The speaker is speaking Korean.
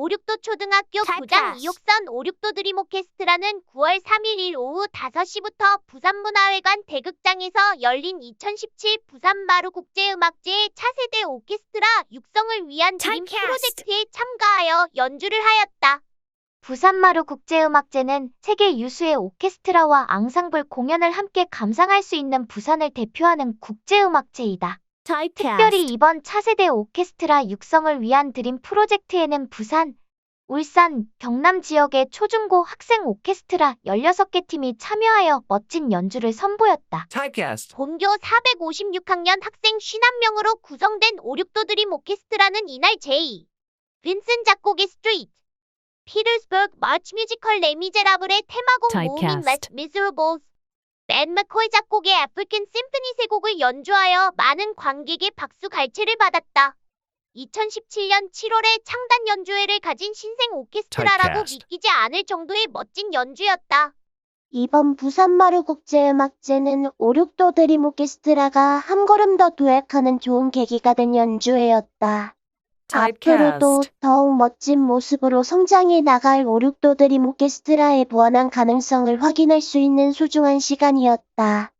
56도 초등학교 잘 부장. 이옥선 56도 드림 오케스트라는 9월 3일 일 오후 5시부터 부산문화회관 대극장에서 열린 2017 부산 마루 국제음악제의 차세대 오케스트라 육성을 위한 드림 잘 패스. 프로젝트에 참가하여 연주를 하였다. 부산마루 국제음악제는 세계 유수의 오케스트라와 앙상블 공연을 함께 감상할 수 있는 부산을 대표하는 국제음악제이다. 특별히 이번 차세대 오케스트라 육성을 위한 드림 프로젝트에는 부산, 울산, 경남 지역의 초중고 학생 오케스트라 16개 팀이 참여하여 멋진 연주를 선보였다. Typecast. 본교 456학년 학생 51명으로 구성된 56도 드림 오케스트라는 이날 제2 빈슨 작곡의 스트리트 피터스버그 마치 뮤지컬 레미제라블의 테마곡 모음인 Typecast. Less Miserables 벤 맥코이 작곡의 애프리칸 심포니 세 곡을 연주하여 많은 관객의 박수 갈채를 받았다. 2017년 7월에 창단 연주회를 가진 신생 오케스트라라고 Typecast. 믿기지 않을 정도의 멋진 연주였다. 이번 부산 마루 국제음악제는 5, 6도 드림 오케스트라가 한 걸음 더 도약하는 좋은 계기가 된 연주회였다. 앞으로도. 더욱 멋진 모습으로 성장해 나갈 5, 6도 드림 오케스트라의 무한한 가능성을 확인할 수 있는 소중한 시간이었다.